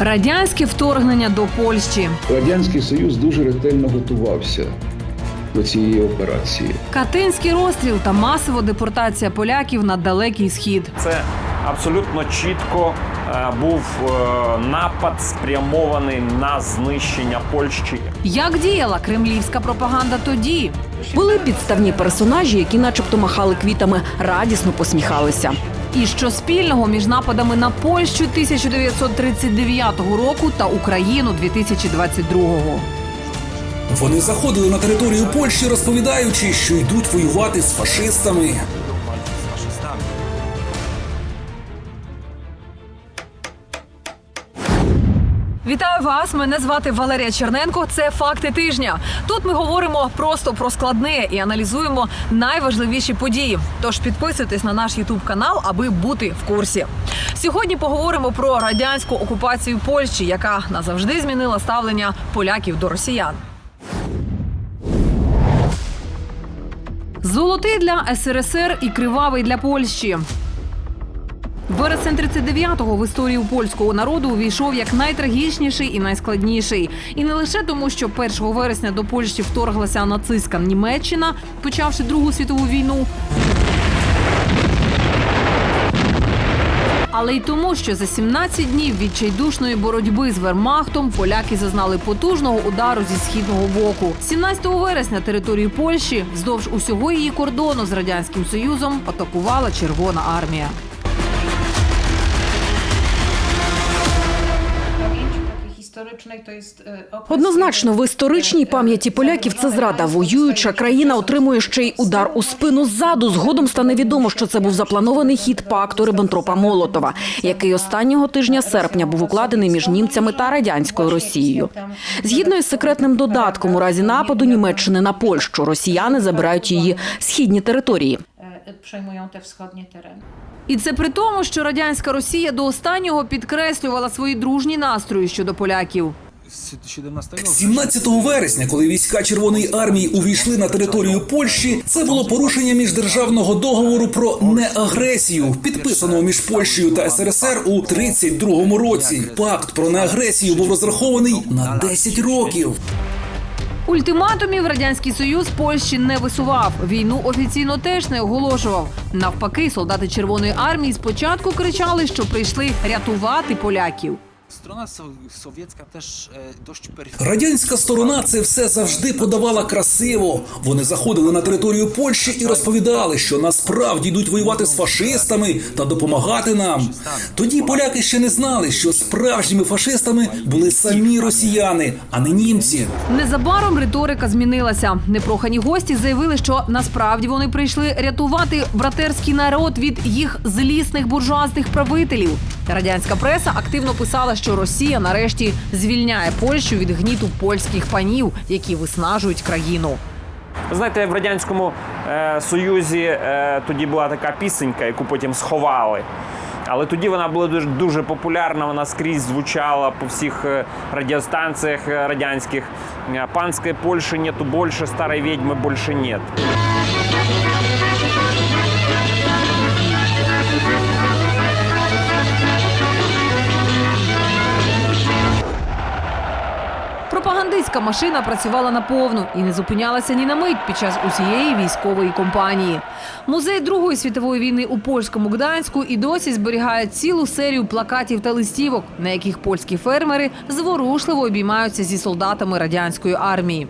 Радянське вторгнення до Польщі, Радянський Союз дуже ретельно готувався до цієї операції. Катинський розстріл та масова депортація поляків на далекий схід. Це абсолютно чітко е, був е, напад спрямований на знищення Польщі. Як діяла кремлівська пропаганда тоді? Були підставні персонажі, які, начебто, махали квітами, радісно посміхалися. І що спільного між нападами на Польщу 1939 року та Україну 2022-го? Вони заходили на територію Польщі, розповідаючи, що йдуть воювати з фашистами. Вітаю вас! Мене звати Валерія Черненко. Це факти тижня. Тут ми говоримо просто про складне і аналізуємо найважливіші події. Тож підписуйтесь на наш Ютуб канал, аби бути в курсі. Сьогодні поговоримо про радянську окупацію Польщі, яка назавжди змінила ставлення поляків до росіян. Золотий для СРСР і кривавий для Польщі. Вересень 39-го в історію польського народу увійшов як найтрагічніший і найскладніший. І не лише тому, що 1 вересня до Польщі вторглася нацистська Німеччина, почавши Другу світову війну. Але й тому, що за 17 днів відчайдушної боротьби з вермахтом поляки зазнали потужного удару зі східного боку. 17 вересня територію Польщі вздовж усього її кордону з радянським союзом атакувала Червона армія. Однозначно, в історичній пам'яті поляків це зрада. Воююча країна отримує ще й удар у спину ззаду. Згодом стане відомо, що це був запланований хід пакту Риббентропа Молотова, який останнього тижня серпня був укладений між німцями та радянською Росією. Згідно із секретним додатком, у разі нападу Німеччини на Польщу росіяни забирають її східні території. Przejmują te wschodnie tereny. І це при тому, що радянська Росія до останнього підкреслювала свої дружні настрої щодо поляків. 17 вересня, коли війська Червоної армії увійшли на територію Польщі, це було порушення міждержавного договору про неагресію, підписаного між Польщею та СРСР у 32-му році. Пакт про неагресію був розрахований на 10 років. Ультиматумів радянський союз Польщі не висував. Війну офіційно теж не оголошував. Навпаки, солдати Червоної армії спочатку кричали, що прийшли рятувати поляків. Strona so- sowiecka też e, Радянська сторона це все завжди подавала красиво. Вони заходили на територію Польщі і розповідали, що насправді йдуть воювати з фашистами та допомагати нам. Тоді поляки ще не знали, що справжніми фашистами були самі росіяни, а не німці. Незабаром риторика змінилася. Непрохані гості заявили, що насправді вони прийшли рятувати братерський народ від їх злісних буржуазних правителів. Радянська преса активно писала, що Росія нарешті звільняє Польщу від гніту польських панів, які виснажують країну. Знаєте, в радянському е, союзі е, тоді була така пісенька, яку потім сховали. Але тоді вона була дуже, дуже популярна, вона скрізь звучала по всіх е, радіостанціях е, радянських. Е, Панської Польщі нету більше, старої відьми більше нет. Пропагандистська машина працювала наповну і не зупинялася ні на мить під час усієї військової кампанії. Музей Другої світової війни у польському Гданську і досі зберігає цілу серію плакатів та листівок, на яких польські фермери зворушливо обіймаються зі солдатами радянської армії.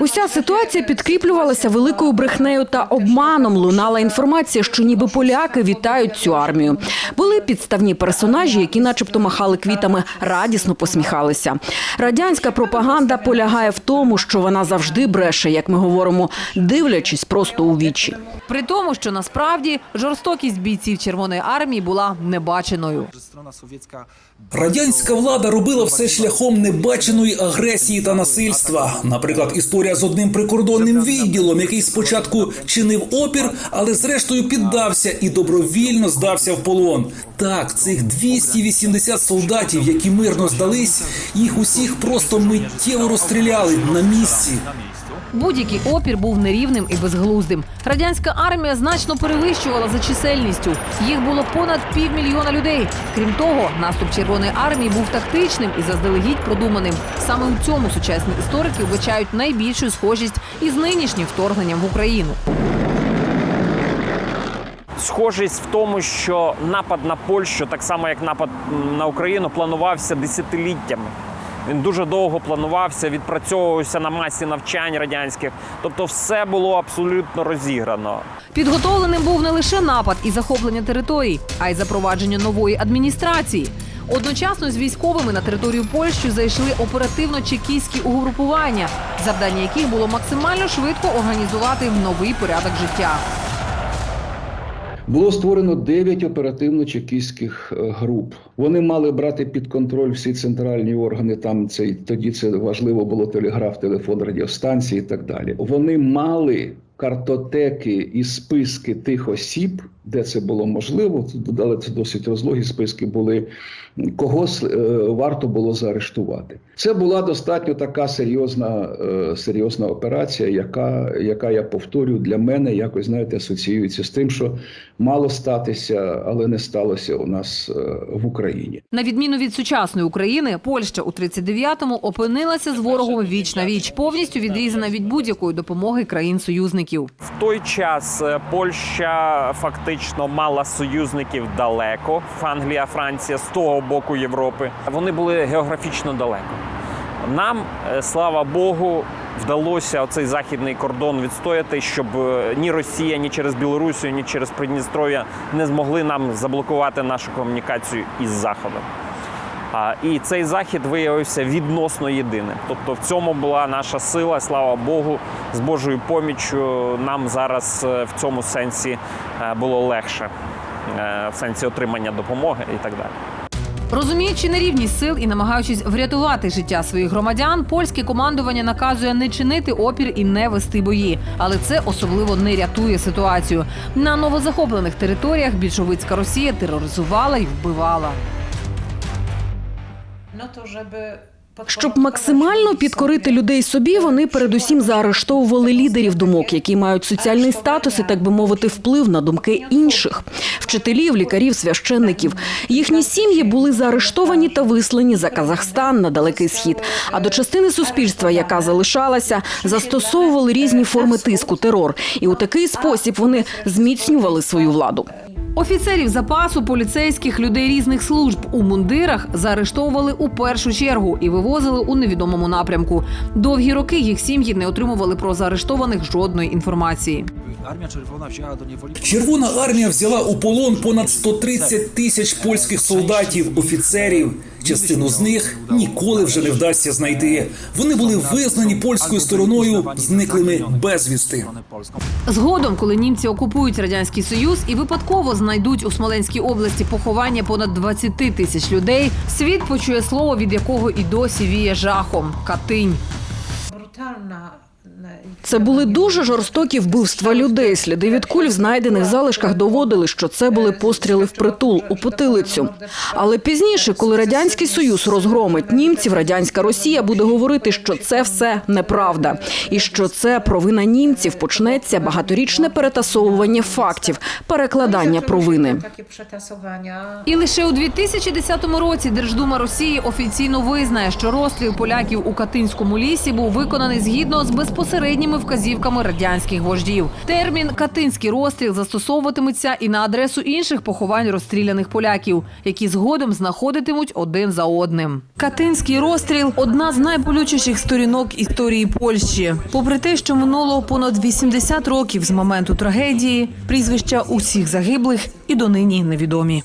Уся ситуація підкріплювалася великою брехнею та обманом. Лунала інформація, що ніби поляки вітають цю армію. Були підставні персонажі, які, начебто, махали квітами, радісно посміхалися. Радянська пропаганда полягає в тому, що вона завжди бреше, як ми говоримо, дивлячись просто у вічі. При тому, що насправді жорстокість бійців Червоної армії була небаченою. Радянська влада робила все шляхом небаченої агресії та насильства. Наприклад, історія з одним прикордонним відділом, який спочатку чинив опір, але зрештою піддався і добровільно здався в полон. Так, цих 280 солдатів, які мирно здались, їх усіх просто миттєво розстріляли на місці. Будь-який опір був нерівним і безглуздим. Радянська армія значно перевищувала за чисельністю. Їх було понад півмільйона людей. Крім того, наступ Червоної армії був тактичним і заздалегідь продуманим. Саме у цьому сучасні історики вбачають найбільшу схожість із нинішнім вторгненням в Україну. Схожість в тому, що напад на Польщу, так само як напад на Україну, планувався десятиліттями. Він дуже довго планувався, відпрацьовувався на масі навчань радянських. Тобто, все було абсолютно розіграно. Підготовленим був не лише напад і захоплення територій, а й запровадження нової адміністрації. Одночасно з військовими на територію Польщі зайшли оперативно-чекійські угрупування, завдання яких було максимально швидко організувати новий порядок життя. Було створено 9 оперативно-чекістських е, груп. Вони мали брати під контроль всі центральні органи. Там це тоді це важливо було телеграф, телефон, радіостанції і так далі. Вони мали картотеки і списки тих осіб, де це було можливо. Додали це досить розлогі списки були. Кого с- е, варто було заарештувати? Це була достатньо така серйозна, е, серйозна операція, яка, яка я повторюю, для мене якось знаєте асоціюється з тим, що мало статися, але не сталося у нас е, в Україні. На відміну від сучасної України, Польща у 39-му опинилася з ворогом віч на віч, повністю відрізана від будь-якої допомоги країн-союзників. В той час Польща фактично мала союзників далеко. Англія, Франція з того боку Європи. Вони були географічно далеко. Нам, е, слава Богу, вдалося оцей західний кордон відстояти, щоб е, ні Росія, ні через Білорусію, ні через Придністров'я не змогли нам заблокувати нашу комунікацію із Заходом. А, і цей захід виявився відносно єдиним. Тобто в цьому була наша сила, слава Богу, з Божою поміччю нам зараз е, в цьому сенсі е, було легше, е, в сенсі отримання допомоги і так далі. Розуміючи нерівність сил і намагаючись врятувати життя своїх громадян, польське командування наказує не чинити опір і не вести бої. Але це особливо не рятує ситуацію. На новозахоплених територіях більшовицька Росія тероризувала і вбивала. Щоб максимально підкорити людей собі, вони передусім заарештовували лідерів думок, які мають соціальний статус і, так би мовити, вплив на думки інших вчителів, лікарів, священників. Їхні сім'ї були заарештовані та вислані за Казахстан на далекий схід. А до частини суспільства, яка залишалася, застосовували різні форми тиску, терор. І у такий спосіб вони зміцнювали свою владу. Офіцерів запасу, поліцейських, людей різних служб у мундирах заарештовували у першу чергу і вивозили у невідомому напрямку. Довгі роки їх сім'ї не отримували про заарештованих жодної інформації. Червона армія взяла у полон понад 130 тисяч польських солдатів, офіцерів. Частину з них ніколи вже не вдасться знайти. Вони були визнані польською стороною зниклими безвісти. Згодом, коли німці окупують радянський союз і випадково знайдуть у Смоленській області поховання понад 20 тисяч людей, світ почує слово, від якого і досі віє жахом Катинь. brutalna. Це були дуже жорстокі вбивства людей. Сліди від куль в знайдених залишках доводили, що це були постріли в притул у потилицю. Але пізніше, коли радянський союз розгромить німців, радянська Росія буде говорити, що це все неправда, і що це провина німців почнеться багаторічне перетасовування фактів, перекладання провини. І лише у 2010 році Держдума Росії офіційно визнає, що розстріл поляків у Катинському лісі був виконаний згідно з безпосередніми вказівками радянських вождів. Термін Катинський розстріл застосовуватиметься і на адресу інших поховань розстріляних поляків, які згодом знаходитимуть один за одним. Катинський розстріл одна з найболючіших сторінок історії Польщі. Попри те, що минуло понад 80 років з моменту трагедії, прізвища усіх загиблих і донині невідомі.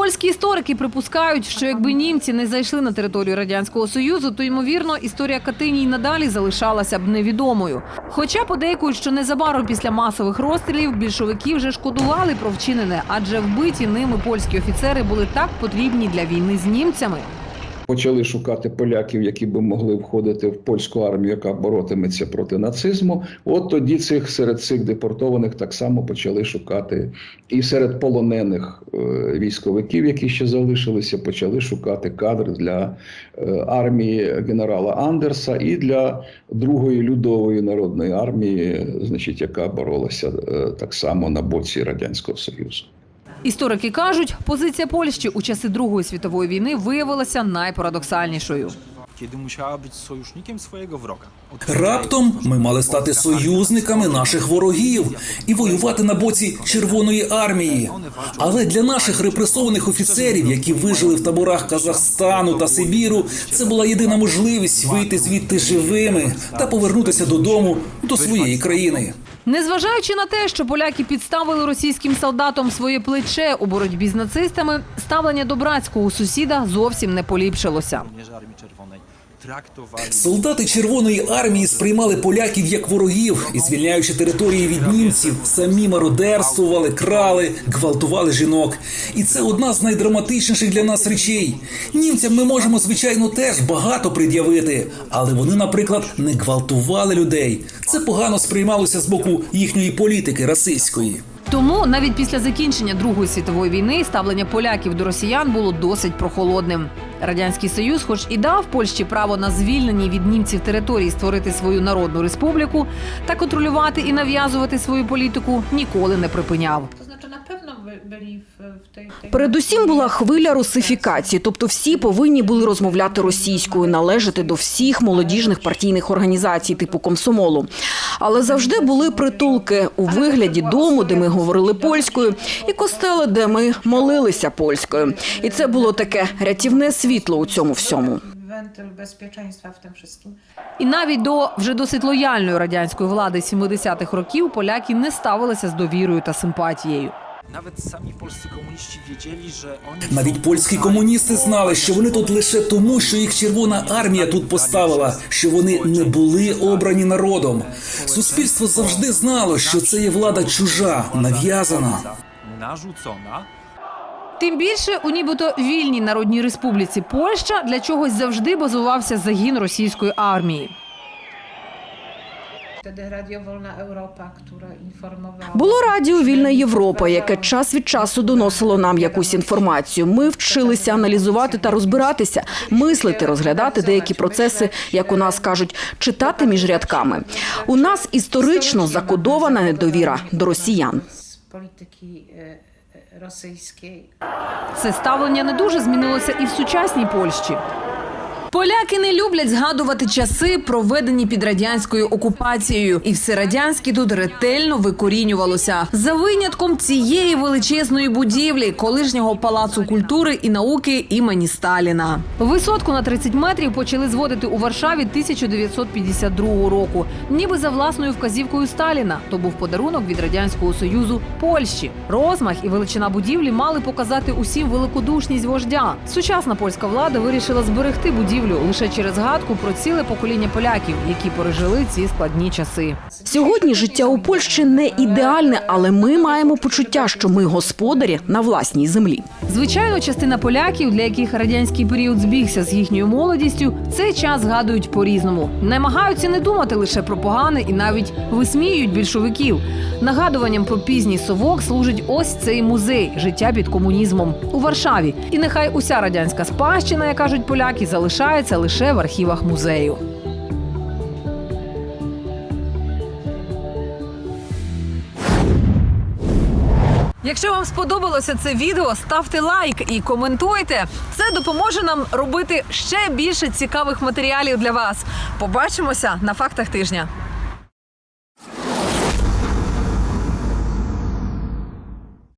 Польські історики припускають, що якби німці не зайшли на територію радянського союзу, то ймовірно історія Катині й надалі залишалася б невідомою. Хоча подейкують, що незабаром після масових розстрілів більшовики вже шкодували про вчинене, адже вбиті ними польські офіцери були так потрібні для війни з німцями. Почали шукати поляків, які би могли входити в польську армію, яка боротиметься проти нацизму. От тоді цих серед цих депортованих так само почали шукати, і серед полонених е, військовиків, які ще залишилися, почали шукати кадри для е, армії генерала Андерса і для другої людової народної армії, значить, яка боролася е, так само на боці радянського союзу. Історики кажуть, позиція Польщі у часи Другої світової війни виявилася найпарадоксальнішою. Раптом ми мали стати союзниками наших ворогів і воювати на боці Червоної армії. Але для наших репресованих офіцерів, які вижили в таборах Казахстану та Сибіру, це була єдина можливість вийти звідти живими та повернутися додому до своєї країни. Незважаючи на те, що поляки підставили російським солдатам своє плече у боротьбі з нацистами, ставлення до братського сусіда зовсім не поліпшилося. Солдати Червоної армії сприймали поляків як ворогів і, звільняючи території від німців, самі мародерствували, крали, гвалтували жінок. І це одна з найдраматичніших для нас речей. Німцям ми можемо, звичайно, теж багато пред'явити, але вони, наприклад, не гвалтували людей. Це погано сприймалося з боку їхньої політики расистської. Тому навіть після закінчення Другої світової війни ставлення поляків до росіян було досить прохолодним. Радянський Союз, хоч і дав Польщі право на звільнені від німців території створити свою народну республіку та контролювати і нав'язувати свою політику, ніколи не припиняв. W, w tej, tej... Передусім була хвиля русифікації, тобто всі повинні були розмовляти російською, належати до всіх молодіжних партійних організацій типу комсомолу. Але завжди були притулки у вигляді дому, де ми говорили польською, і костели, де ми молилися польською. І це було таке рятівне світло у цьому всьому. Bezpieczeństwa w tym. І навіть до вже досить лояльної радянської влади 70-х років поляки не ставилися з довірою та симпатією. Nawet sami polscy komuniści wiedzieli, że oni Навіть польські комуністи знали, що вони тут лише тому, що їх Червона армія тут поставила, що вони не були обрані народом. Суспільство завжди знало, що це є влада чужа, нав'язана. narzucona. Тим більше у нібито вільній народній республіці Польща для чогось завжди базувався загін російської армії. Wtedy Radio Wolna Europa, które informowało... Було радіо Вільна Європа, яке час від часу доносило нам якусь інформацію. Ми вчилися аналізувати та розбиратися, мислити, розглядати деякі процеси, як у нас кажуть, читати між рядками. У нас історично закодована недовіра до росіян. polityki e, e, rosyjskiej. Це ставлення не дуже змінилося і в сучасній Польщі. Поляки не люблять згадувати часи, проведені під радянською окупацією, і все радянське тут ретельно викорінювалося за винятком цієї величезної будівлі, колишнього палацу культури і науки імені Сталіна. Висотку на 30 метрів почали зводити у Варшаві 1952 року, ніби за власною вказівкою Сталіна. То був подарунок від радянського союзу Польщі. Розмах і величина будівлі мали показати усім великодушність вождя. Сучасна польська влада вирішила зберегти будівлю лише через згадку про ціле покоління поляків, які пережили ці складні часи. Сьогодні життя у Польщі не ідеальне, але ми маємо почуття, що ми господарі на власній землі. Звичайно, частина поляків, для яких радянський період збігся з їхньою молодістю, цей час згадують по-різному. Намагаються не думати лише про погане і навіть висміюють більшовиків. Нагадуванням про пізній совок служить ось цей музей життя під комунізмом у Варшаві. І нехай уся радянська спадщина, як кажуть поляки, залишається лише в архівах музею. Якщо вам сподобалося це відео, ставте лайк і коментуйте. Це допоможе нам робити ще більше цікавих матеріалів для вас. Побачимося на фактах тижня.